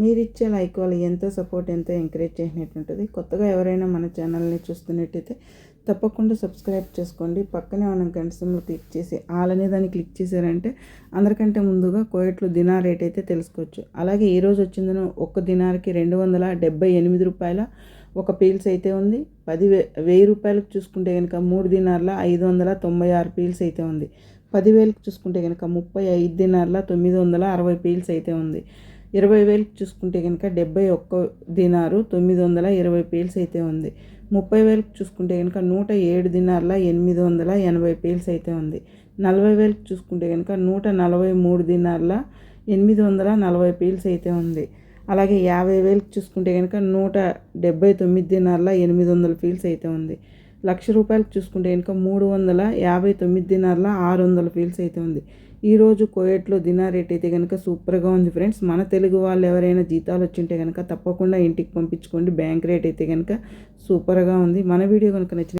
మీరిచ్చే లైక్ వాళ్ళు ఎంతో సపోర్ట్ ఎంతో ఎంకరేజ్ చేసినట్టుంటుంది కొత్తగా ఎవరైనా మన ఛానల్ని చూస్తున్నట్టయితే తప్పకుండా సబ్స్క్రైబ్ చేసుకోండి. పక్కనే మనం గంటసంలో క్లిక్ చేసి ఆల్ అనే దాన్ని క్లిక్ చేశారంటే అందరికంటే ముందుగా కోయట్లు దినార్ రేట్ అయితే తెలుసుకోవచ్చు. అలాగే ఈరోజు వచ్చిందని ఒక్క దినార్కి రెండు వందల డెబ్బై ఎనిమిది రూపాయల ఒక పీల్స్ అయితే ఉంది. పది వే వెయ్యి రూపాయలకు చూసుకుంటే కనుక మూడు దినార్ల ఐదు వందల తొంభై ఆరు పీల్స్ అయితే ఉంది. పదివేలకు చూసుకుంటే కనుక ముప్పై ఐదు దినార్ల తొమ్మిది వందల అరవై పీల్స్ అయితే ఉంది. ఇరవై వేలకు చూసుకుంటే కనుక డెబ్బై ఒక్క దినారు తొమ్మిది వందల ఇరవై పీల్స్ అయితే ఉంది. ముప్పై వేలకు చూసుకుంటే కనుక నూట ఏడు దినార్ల ఎనిమిది వందల ఎనభై పీల్స్ అయితే ఉంది. నలభై వేలకు చూసుకుంటే కనుక నూట నలభై మూడు దినార్ల ఎనిమిది వందల నలభై పీల్స్ అయితే ఉంది. అలాగే యాభై వేలకు చూసుకుంటే కనుక నూట డెబ్బై తొమ్మిది దినార్ల ఎనిమిది వందల పీల్స్ అయితే ఉంది. లక్ష రూపాయలకు చూసుకుంటే ఇంకా మూడు వందల యాభై తొమ్మిది దినార్ల ఆరు వందల ఫీల్స్ అయితే ఉంది. ఈరోజు కోయట్లో దినా రేట్ అయితే కనుక సూపర్గా ఉంది ఫ్రెండ్స్. మన తెలుగు వాళ్ళు ఎవరైనా జీతాలు వచ్చింటే కనుక తప్పకుండా ఇంటికి పంపించుకోండి. బ్యాంక్ రేట్ అయితే కనుక సూపర్గా ఉంది. మన వీడియో కనుక నచ్చిన